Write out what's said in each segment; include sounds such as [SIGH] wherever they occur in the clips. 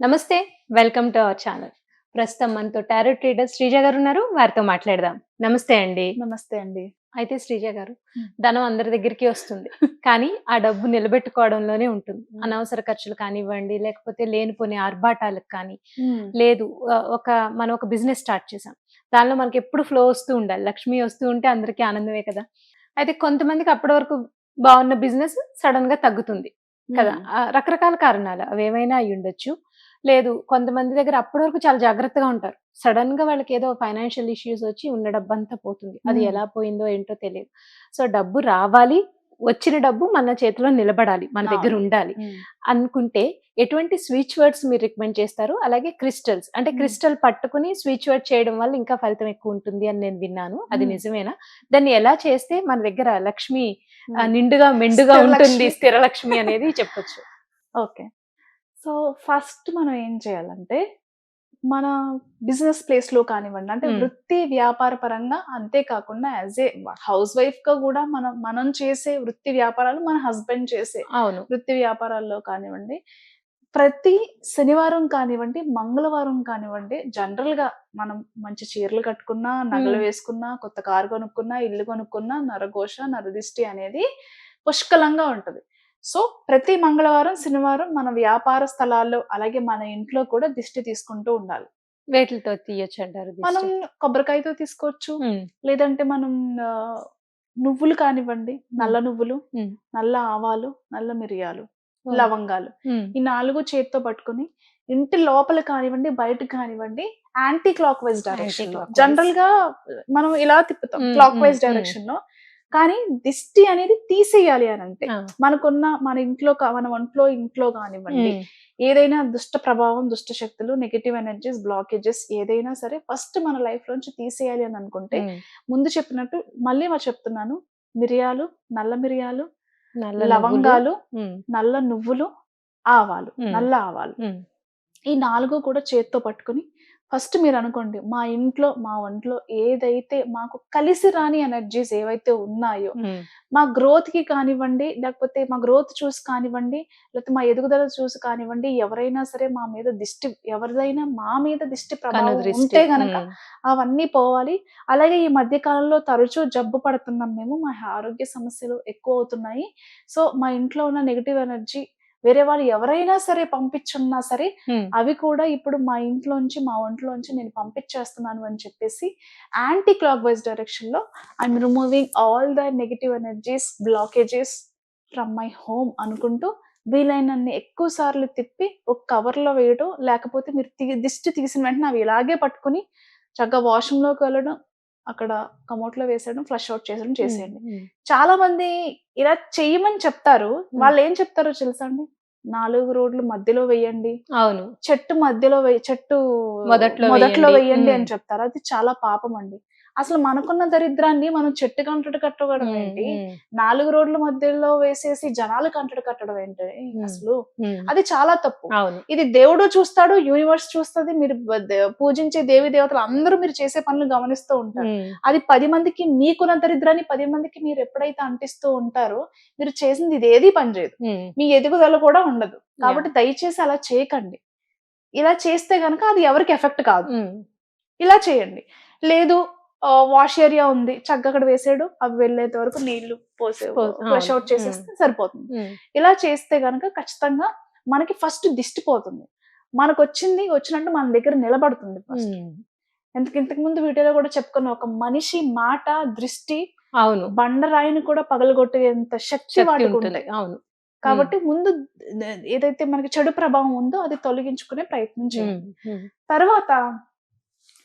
నమస్తే welcome to our channel. ప్రస్తుతం మనతో టారో ట్రేడర్ శ్రీజ గారు ఉన్నారు వారితో మాట్లాడదాం. నమస్తే అండి. నమస్తే అండి. అయితే శ్రీజ గారు. ధనం అందరి దగ్గరికి వస్తుంది. కానీ ఆ డబ్బు నిలబెట్టుకోవడంలోనే ఉంటుంది. అనవసర ఖర్చులు కానివ్వండి లేకపోతే లేనిపోని ఆర్భాటాలకు కానీ లేదు. ఒక మనం ఒక బిజినెస్ స్టార్ట్ చేసాం. దానిలో మనకి ఎప్పుడు ఫ్లో వస్తూ ఉండాలి. లక్ష్మి వస్తూ ఉంటే అందరికీ ఆనందమే కదా. అయితే కొంతమందికి అప్పటి వరకు బాగున్న బిజినెస్ సడన్గా తగ్గుతుంది కదా. రకరకాల కారణాలు అవి ఏమైనా అయి ఉండొచ్చు లేదు కొంతమంది దగ్గర అప్పటి వరకు చాలా జాగ్రత్తగా ఉంటారు. సడన్గా వాళ్ళకి ఏదో ఫైనాన్షియల్ ఇష్యూస్ వచ్చి ఉన్న డబ్బు అంతా పోతుంది. అది. ఎలా పోయిందో ఏంటో తెలియదు. సో డబ్బు రావాలి వచ్చిన డబ్బు మన చేతిలో నిలబడాలి మన దగ్గర. ఉండాలి అనుకుంటే ఎటువంటి స్విచ్ వర్డ్స్ మీరు రికమెండ్ చేస్తారు? అలాగే క్రిస్టల్స్. అంటే. క్రిస్టల్ పట్టుకుని స్విచ్ వర్డ్ చేయడం వల్ల ఇంకా ఫలితం ఎక్కువ ఉంటుంది అని నేను విన్నాను. అది. నిజమేనా? దాన్ని ఎలా చేస్తే మన దగ్గర లక్ష్మి నిండుగా మెండుగా ఉంటుంది లక్ష్మి. స్థిర లక్ష్మి అనేది చెప్పొచ్చు. [LAUGHS] ఓకే. సో ఫస్ట్ మనం ఏం చేయాలంటే మన బిజినెస్ ప్లేస్లో కానివ్వండి అంటే. వృత్తి వ్యాపార పరంగా అంతేకాకుండా యాజ్ ఏ హౌస్ వైఫ్గా కూడా మనం మనం చేసే వృత్తి వ్యాపారాలు మన హస్బెండ్ చేసే అవును వృత్తి వ్యాపారాల్లో కానివ్వండి ప్రతి శనివారం కానివ్వండి మంగళవారం కానివ్వండి జనరల్గా మనం మంచి చీరలు కట్టుకున్నా నగలు. వేసుకున్నా కొత్త కారు కొనుక్కున్నా ఇల్లు కొనుక్కున్నా నరఘోష నరదిష్టి అనేది పుష్కలంగా ఉంటది సో ప్రతి మంగళవారం శనివారం మన వ్యాపార స్థలాల్లో అలాగే మన ఇంట్లో కూడా దిష్టి తీసుకుంటూ ఉండాలి. వేటితో తీయొచ్చు అంటారు? మనం కొబ్బరికాయతో తీసుకోవచ్చు. లేదంటే మనం నువ్వులు కానివ్వండి నల్ల నువ్వులు. నల్ల ఆవాలు నల్ల మిరియాలు లవంగాలు ఈ నాలుగు చేతితో పట్టుకుని ఇంటి లోపల కానివ్వండి బయట కానివ్వండి యాంటీ క్లాక్ వైజ్ డైరెక్షన్. జనరల్గా మనం ఇలా తిప్పుతాం. క్లాక్ వైజ్ డైరెక్షన్లో కానీ దిష్టి అనేది తీసేయాలి అని అంటే మనకున్న మన ఇంట్లో మన ఒంట్లో ఇంట్లో కానివ్వండి ఏదైనా దుష్ట ప్రభావం దుష్ట శక్తులు నెగిటివ్ ఎనర్జీస్ బ్లాకేజెస్ ఏదైనా సరే ఫస్ట్ మన లైఫ్ లోంచి తీసేయాలి అని అనుకుంటే ముందు చెప్పినట్టు మళ్ళీ మా చెప్తున్నాను. మిరియాలు నల్ల మిరియాలు లవంగాలు నల్ల నువ్వులు ఆవాలు. నల్ల ఆవాలు. ఈ నాలుగు కూడా చేత్తో పట్టుకుని ఫస్ట్ మీరు అనుకోండి మా ఇంట్లో మా ఒంట్లో ఏదైతే మాకు కలిసి రాని ఎనర్జీస్ ఏవైతే ఉన్నాయో మా గ్రోత్కి కానివ్వండి లేకపోతే మా గ్రోత్ చూసి కానివ్వండి లేకపోతే మా ఎదుగుదల చూసి కానివ్వండి ఎవరైనా సరే మా మీద దిష్టి ఎవరిదైనా మా మీద దిష్టి ప్రభావం ఉంటే గనక అవన్నీ పోవాలి. అలాగే ఈ మధ్య కాలంలో తరచూ జబ్బు పడుతున్నాం మేము మా ఆరోగ్య సమస్యలు ఎక్కువ అవుతున్నాయి. సో మా ఇంట్లో ఉన్న నెగిటివ్ ఎనర్జీ వేరే వాళ్ళు ఎవరైనా సరే పంపించున్నా సరే అవి కూడా ఇప్పుడు మా ఇంట్లోంచి మా ఒంట్లోంచి నేను పంపించేస్తున్నాను అని చెప్పేసి యాంటీ క్లాక్ వైజ్ డైరెక్షన్లో I'm removing all the negative energies blockages from my home అనుకుంటూ వీలైనన్ని ఎక్కువ సార్లు తిప్పి ఒక కవర్లో వేయడం లేకపోతే మీరు దిష్టి తీసిన వెంటనే అవి ఇలాగే పట్టుకుని చక్కగా వాష్రూమ్లోకి వెళ్ళడం అక్కడ కమోట్లో వేసేయడం ఫ్లష్ అవుట్ చేసడం చేసేయండి. చాలా మంది ఇలా చెయ్యమని చెప్తారు. వాళ్ళు ఏం చెప్తారో తెలుసా అండి? నాలుగు రోడ్లు మధ్యలో వేయండి. అవును. చెట్టు మధ్యలో చెట్టు మొదట్లో మొదట్లో వేయండి. అని చెప్తారు. అది చాలా పాపం అండి. అసలు మనకున్న దరిద్రాన్ని మనం చెట్టు కంటడు కట్టడం ఏంటి? నాలుగు రోడ్ల మధ్యలో వేసేసి జనాలు కంటడు కట్టడం ఏంటి. అసలు అది చాలా తప్పు. ఇది దేవుడు చూస్తాడు యూనివర్స్ చూస్తుంది మీరు పూజించే దేవి దేవతలు అందరూ మీరు చేసే పనులు గమనిస్తూ ఉంటారు. అది పది మందికి మీకున్న దరిద్రాన్ని పది మందికి మీరు ఎప్పుడైతే అంటిస్తూ ఉంటారో మీరు చేసింది ఇది ఏది పనిచేయదు మీ ఎదుగుదల కూడా ఉండదు. కాబట్టి దయచేసి అలా చేయకండి. ఇలా చేస్తే గనక అది ఎవరికి ఎఫెక్ట్ కాదు. ఇలా చేయండి. లేదు వాష్ ఏరియా ఉంది. చక్కగా అక్కడ వేసాడు. అవి వెళ్ళేంత వరకు నీళ్ళు పోసే ఫ్లష్. అవుట్ చేసేస్తే సరిపోతుంది. ఇలా చేస్తే గనక ఖచ్చితంగా మనకి ఫస్ట్ దిష్టి పోతుంది. మనకు వచ్చింది వచ్చినట్టు మన దగ్గర నిలబడుతుంది ఫస్ట్ ఎందుకు ఇంతకు ముందు వీడియోలో కూడా చెప్పుకున్న. ఒక మనిషి మాట దృష్టి అవును. బండరాయిని కూడా పగలగొట్టేంత శక్తి వాటికి ఉంటుంది. అవును. కాబట్టి ముందు ఏదైతే మనకి చెడు ప్రభావం ఉందో అది తొలగించుకునే ప్రయత్నం చేయాలి. తర్వాత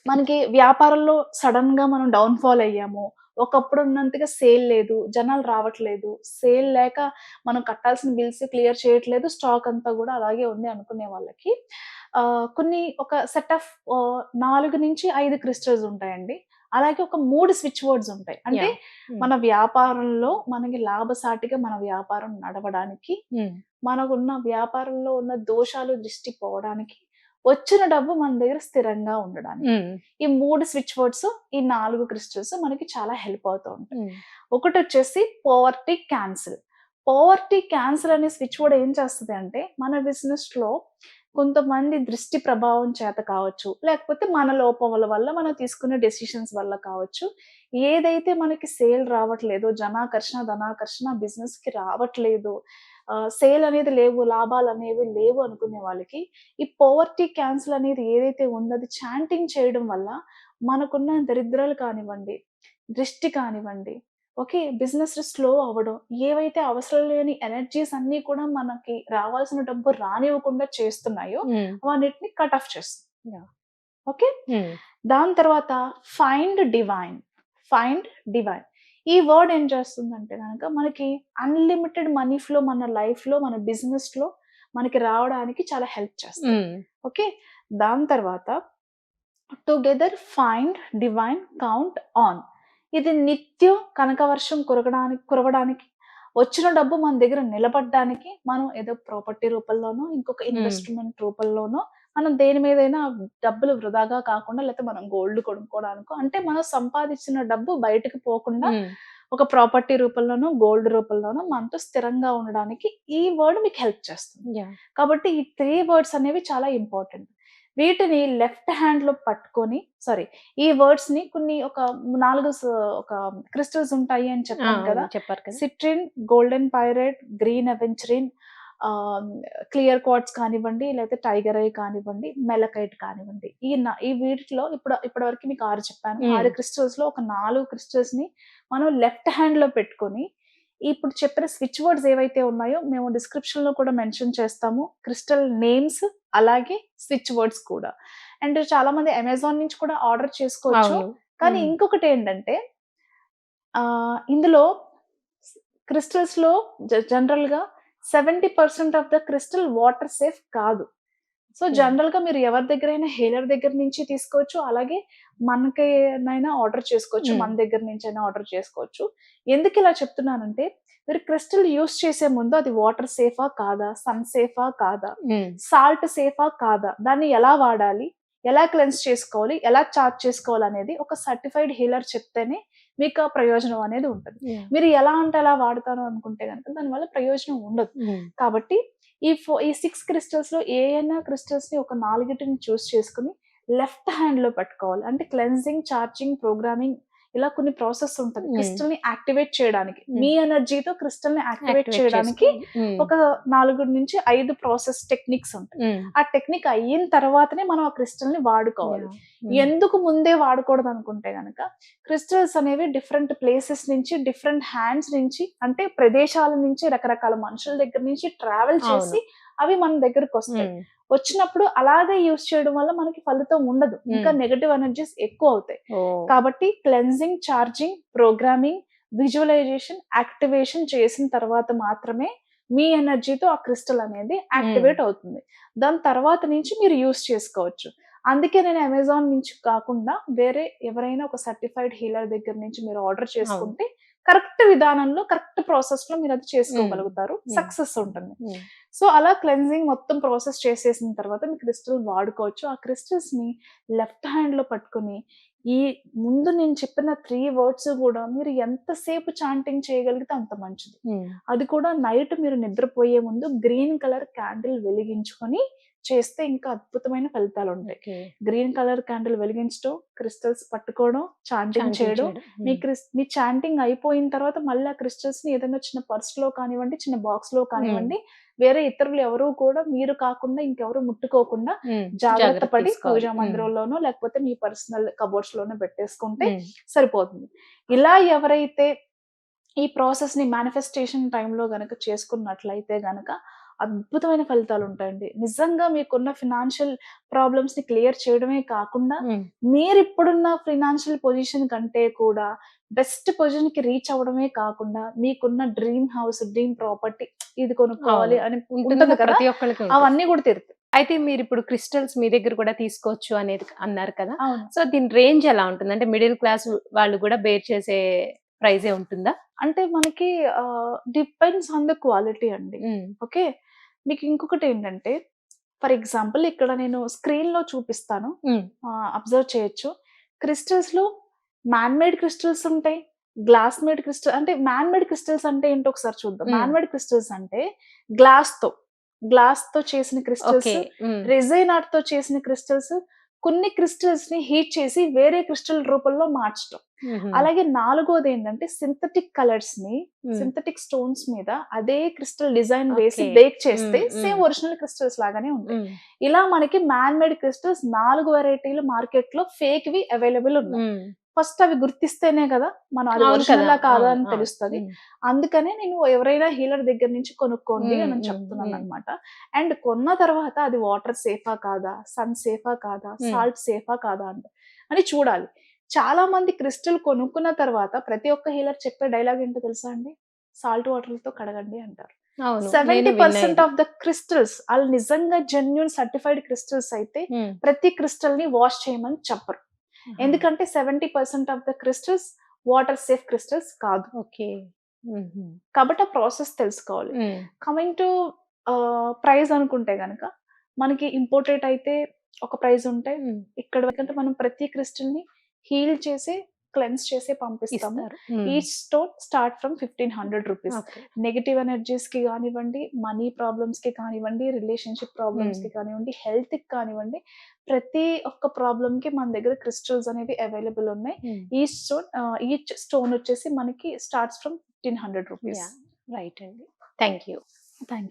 మనకి వ్యాపారంలో సడన్గా మనం డౌన్ ఫాల్ అయ్యాము. ఒకప్పుడు ఉన్నంతగా సేల్ లేదు జనాలు రావట్లేదు. సేల్ లేక మనం కట్టాల్సిన బిల్స్ క్లియర్ చేయట్లేదు స్టాక్ అంతా కూడా అలాగే ఉంది అనుకునే వాళ్ళకి ఆ, కొన్ని ఒక సెట్ ఆఫ్ నాలుగు నుంచి ఐదు క్రిస్టల్స్ ఉంటాయండి. అలాగే ఒక మూడు స్విచ్ వర్డ్స్ ఉంటాయి. అంటే. Hmm. మన వ్యాపారంలో మనకి లాభసాటిగా మన వ్యాపారం నడవడానికి ఉమ్, మనకున్న వ్యాపారంలో ఉన్న దోషాలు దృష్టి పోవడానికి వచ్చిన డబ్బు మన దగ్గర స్థిరంగా ఉండడానికి. ఈ మూడు స్విచ్ వర్డ్స్ ఈ నాలుగు క్రిస్టల్స్ మనకి చాలా హెల్ప్ అవుతూ ఉంటాయి. ఒకటి వచ్చేసి పోవర్టీ క్యాన్సిల్ పవర్టీ క్యాన్సర్ అనే స్విచ్ కూడా ఏం చేస్తుంది అంటే మన బిజినెస్లో కొంతమంది దృష్టి ప్రభావం చేత కావచ్చు లేకపోతే మన లోపముల వల్ల మనం తీసుకునే డెసిషన్స్ వల్ల కావచ్చు ఏదైతే మనకి సేల్ రావట్లేదో జనాకర్షణ ధనాకర్షణ బిజినెస్కి రావట్లేదు సేల్ అనేది లేవు లాభాలు అనేవి లేవు అనుకునే వాళ్ళకి ఈ పవర్టీ క్యాన్సర్ అనేది ఏదైతే ఉందో అది చాంటింగ్ చేయడం వల్ల మనకున్న దరిద్రాలు కానివ్వండి దృష్టి కానివ్వండి ఓకే బిజినెస్ స్లో అవ్వడం ఏవైతే అవసరం లేని ఎనర్జీస్ అన్ని కూడా మనకి రావాల్సిన డబ్బు రానివ్వకుండా చేస్తున్నాయో వాటిని కట్ ఆఫ్ చేస్తుంది. ఓకే? ఉమ్, దాని తర్వాత ఫైండ్ డివైన్ ఫైండ్ డివైన్ ఈ వర్డ్ ఏం చేస్తుందంటే కనుక మనకి అన్లిమిటెడ్ మనీ ఫ్లో మన లైఫ్లో మన బిజినెస్లో మనకి రావడానికి చాలా హెల్ప్ చేస్తుంది ఓకే? దాని తర్వాత together find divine count on. ఇది నిత్యం కనకవర్షం కురగడానికి కురవడానికి వచ్చిన డబ్బు మన దగ్గర నిలబడడానికి మనం ఏదో ప్రాపర్టీ రూపంలోనో ఇంకొక ఇన్వెస్ట్మెంట్ రూపంలోనో మనం దేని మీదైనా డబ్బులు వృధాగా కాకుండా లేకపోతే మనం గోల్డ్ కొనుక్కోవడానికో అంటే మనం సంపాదించిన డబ్బు బయటకు పోకుండా ఒక ప్రాపర్టీ రూపంలోనో గోల్డ్ రూపంలోనో మనతో స్థిరంగా ఉండడానికి ఈ వర్డ్ మీకు హెల్ప్ చేస్తుంది. కాబట్టి ఈ త్రీ వర్డ్స్ అనేవి చాలా ఇంపార్టెంట్. వీటిని లెఫ్ట్ హ్యాండ్లో పట్టుకొని సారీ ఈ వర్డ్స్ని కొన్ని ఒక నాలుగు ఒక క్రిస్టల్స్ ఉంటాయి అని చెప్పాను కదా. చెప్పారు కదా. Citrine golden pyrite green aventurine clear quartz కానివ్వండి లేకపోతే టైగర్ ఐ కానివ్వండి మెలకైట్ కానివ్వండి. ఈ ఈ వీటిలో ఇప్పుడు ఇప్పటి వరకు మీకు ఆరు చెప్పాను. ఆరు క్రిస్టల్స్లో ఒక నాలుగు క్రిస్టల్స్ని మనం లెఫ్ట్ హ్యాండ్లో పెట్టుకొని ఇప్పుడు చెప్పిన స్విచ్ వర్డ్స్ ఏవైతే ఉన్నాయో మేము డిస్క్రిప్షన్లో కూడా మెన్షన్ చేస్తాము. క్రిస్టల్ నేమ్స్ అలాగే స్విచ్ వర్డ్స్ కూడా. అండ్ చాలా మంది అమెజాన్ నుంచి కూడా ఆర్డర్ చేసుకోవచ్చు. కానీ. ఇంకొకటి ఏంటంటే ఆ, ఇందులో క్రిస్టల్స్లో జనరల్గా seventy percent of the crystal water safe కాదు సో Hmm. జనరల్గా మీరు ఎవరి దగ్గరైనా హేలర్ దగ్గర నుంచి తీసుకోవచ్చు అలాగే మనకైనా ఆర్డర్ చేసుకోవచ్చు Hmm. మన దగ్గర నుంచి అయినా ఆర్డర్ చేసుకోవచ్చు ఎందుకు ఇలా చెప్తున్నానంటే మీరు క్రిస్టల్ యూస్ చేసే ముందు అది వాటర్ సేఫా కాదా సన్ సేఫా కాదా ఉమ్, సాల్ట్ సేఫా కాదా దాన్ని ఎలా వాడాలి ఎలా క్లెన్స్ చేసుకోవాలి ఎలా చార్జ్ చేసుకోవాలి అనేది ఒక సర్టిఫైడ్ హీలర్ చెప్తేనే మీకు ఆ ప్రయోజనం అనేది ఉంటుంది. మీరు ఎలా అంటే అలా వాడతారు అనుకుంటే కనుక దానివల్ల ప్రయోజనం ఉండదు. కాబట్టి ఈ ఫో ఈ సిక్స్ క్రిస్టల్స్లో ఏ అయినా క్రిస్టల్స్ని ఒక నాలుగిటిని చూస్ చేసుకుని లెఫ్ట్ హ్యాండ్లో పెట్టుకోవాలి. అంటే క్లెన్సింగ్ చార్జింగ్ ప్రోగ్రామింగ్ ఇలా కొన్ని ప్రాసెస్ ఉంటుంది. క్రిస్టల్ని యాక్టివేట్ చేయడానికి. మీ ఎనర్జీతో క్రిస్టల్ని యాక్టివేట్ చేయడానికి ఒక నాలుగు నుంచి ఐదు ప్రాసెస్ టెక్నిక్స్ ఉంటాయి. ఆ టెక్నిక్ అయిన తర్వాతనే మనం ఆ క్రిస్టల్ని వాడుకోవాలి ఎందుకు ముందే వాడకూడదు అనుకుంటే గనక క్రిస్టల్స్ అనేవి డిఫరెంట్ ప్లేసెస్ నుంచి డిఫరెంట్ హ్యాండ్స్ నుంచి అంటే ప్రదేశాల నుంచి రకరకాల మనుషుల దగ్గర నుంచి ట్రావెల్ చేసి అవి మన దగ్గరకు వస్తాయి. వచ్చినప్పుడు అలాగే యూస్ చేయడం వల్ల మనకి ఫలితం ఉండదు. ఇంకా. నెగటివ్ ఎనర్జీస్ ఎక్కువ అవుతాయి. కాబట్టి cleansing charging programming visualisation activation చేసిన తర్వాత మాత్రమే మీ ఎనర్జీతో ఆ క్రిస్టల్ అనేది యాక్టివేట్ అవుతుంది. దాని తర్వాత నుంచి మీరు యూస్ చేసుకోవచ్చు. అందుకే నేను అమెజాన్ నుంచి కాకుండా వేరే ఎవరైనా ఒక సర్టిఫైడ్ హీలర్ దగ్గర నుంచి మీరు ఆర్డర్ చేసుకుంటే కరెక్ట్ విధానంలో కరెక్ట్ ప్రాసెస్లో మీరు అది చేసుకోగలుగుతారు. సక్సెస్ ఉంటుంది. సో అలా క్లెన్జింగ్ మొత్తం ప్రాసెస్ చేసేసిన తర్వాత మీ క్రిస్టల్ వాడుకోవచ్చు. ఆ క్రిస్టల్స్ని లెఫ్ట్ హ్యాండ్లో పట్టుకొని ఈ ముందు నేను చెప్పిన త్రీ వర్డ్స్ కూడా మీరు ఎంతసేపు చాంటింగ్ చేయగలిగితే అంత మంచిది. అది కూడా నైట్ మీరు నిద్రపోయే ముందు గ్రీన్ కలర్ క్యాండిల్ వెలిగించుకొని చేస్తే ఇంకా అద్భుతమైన ఫలితాలు ఉంటాయి. గ్రీన్ కలర్ క్యాండిల్ వెలిగించడం క్రిస్టల్స్ పట్టుకోవడం చాంటింగ్ చేయడం. మీ క్రిస్ మీ చాంటింగ్ అయిపోయిన తర్వాత మళ్ళీ ఆ క్రిస్టల్స్ని ఏదైనా చిన్న పర్స్లో కానివ్వండి చిన్న బాక్స్లో కానివ్వండి వేరే ఇతరులు ఎవరు కూడా మీరు కాకుండా ఇంకెవరు ముట్టుకోకుండా జాగ్రత్త పడి. పూజా మందిరంలోనో లేకపోతే మీ పర్సనల్ కబోర్డ్స్ లోనో పెట్టేసుకుంటే సరిపోతుంది. ఇలా ఎవరైతే ఈ ప్రాసెస్ని మేనిఫెస్టేషన్ టైంలో గనక చేసుకున్నట్లయితే గనక అద్భుతమైన ఫలితాలు ఉంటాయండి. నిజంగా మీకున్న ఫినాన్షియల్ ప్రాబ్లమ్స్ని క్లియర్ చేయడమే కాకుండా మీరు ఇప్పుడున్న ఫైనాన్షియల్ పొజిషన్ కంటే కూడా బెస్ట్ పొజిషన్కి రీచ్ అవ్వడమే కాకుండా మీకున్న డ్రీమ్ హౌస్ డ్రీమ్ ప్రాపర్టీ ఇది కొనుక్కోవాలి అని ఉంటుంది ఉంటుంది కదా ప్రతి ఒక్కరికి. అవన్నీ కూడా తీరుతాయి. అయితే మీరు ఇప్పుడు క్రిస్టల్స్ మీ దగ్గర కూడా తీసుకోవచ్చు అనేది అన్నారు కదా. సో దీని రేంజ్ ఎలా ఉంటుంది? అంటే మిడిల్ క్లాస్ వాళ్ళు కూడా బేర్ చేసే ప్రైజే ఉంటుందా? అంటే మనకి డిపెండ్స్ ఆన్ ద క్వాలిటీ అండి. ఓకే? మీకు ఇంకొకటి ఏంటంటే ఫర్ ఎగ్జాంపుల్ ఇక్కడ నేను స్క్రీన్లో చూపిస్తాను అబ్జర్వ్ చేయొచ్చు. క్రిస్టల్స్లో మ్యాన్ మేడ్ క్రిస్టల్స్ ఉంటాయి గ్లాస్ మేడ్ క్రిస్టల్ అంటే మ్యాన్ మేడ్ క్రిస్టల్స్ అంటే ఏంటో ఒకసారి చూద్దాం. మ్యాన్ మేడ్ క్రిస్టల్స్ అంటే గ్లాస్తో గ్లాస్తో చేసిన క్రిస్టల్స్ రెజైన్ ఆర్ట్తో చేసిన క్రిస్టల్స్ కొన్ని క్రిస్టల్స్ని హీట్ చేసి వేరే క్రిస్టల్ రూపంలో మార్చడం అలాగే నాలుగోది ఏంటంటే సింథటిక్ కలర్స్ని సింథటిక్ స్టోన్స్ మీద అదే క్రిస్టల్ డిజైన్ వేసి. బేక్ చేస్తే సేమ్. ఒరిజినల్ క్రిస్టల్స్ లాగానే ఉంటాయి. ఇలా మనకి మ్యాన్ మేడ్ క్రిస్టల్స్ నాలుగు వెరైటీలు మార్కెట్లో ఫేక్ వి అవైలబుల్ ఉన్నాయి. ఫస్ట్ అవి గుర్తిస్తేనే కదా మనం అది ఒరిజినల్ కాదా. అని తెలుస్తుంది. అందుకనే నేను ఎవరైనా హీలర్ దగ్గర నుంచి కొనుక్కోండి అని చెప్తున్నాను. అనమాట అండ్ కొన్న తర్వాత అది వాటర్ సేఫా కాదా సన్ సేఫా కాదా. సాల్ట్ సేఫా కాదా అంట అని చూడాలి. చాలా మంది క్రిస్టల్ కొనుక్కున్న తర్వాత ప్రతి ఒక్క హీలర్ చెప్పే డైలాగ్ ఏంటో తెలుసా అండి? సాల్ట్ వాటర్తో కడగండి అంటారు. Seventy percent of the crystals వాళ్ళు నిజంగా జెన్యున్ సర్టిఫైడ్ క్రిస్టల్స్ అయితే ప్రతి క్రిస్టల్ని వాష్ చేయమని చెప్పరు. ఎందుకంటే seventy percent of the crystals water safe crystals కాదు. ఓకే. కాబట్టి ఆ ప్రాసెస్ తెలుసుకోవాలి. కమింగ్ టు ప్రైస్ అనుకుంటే గనక మనకి ఇంపోర్టెడ్ అయితే ఒక ప్రైస్ ఉంటే ఇక్కడ ఎందుకంటే మనం ప్రతి క్రిస్టల్ని హీల్ చేసి క్లెన్స్ చేసి పంపిస్తాము. Each stone start from fifteen hundred rupees negative ఎనర్జీస్కి కానివ్వండి మనీ ప్రాబ్లమ్స్కి కానివ్వండి రిలేషన్షిప్ ప్రాబ్లమ్స్కి కానివ్వండి హెల్త్కి కానివ్వండి ప్రతి ఒక్క ప్రాబ్లమ్కి మన దగ్గర క్రిస్టల్స్ అనేవి అవైలబుల్ ఉన్నాయి. ఈచ్ స్టోన్ ఈచ్ స్టోన్ వచ్చేసి మనకి starts from fifteen hundred rupees right అండి. Thank you thank you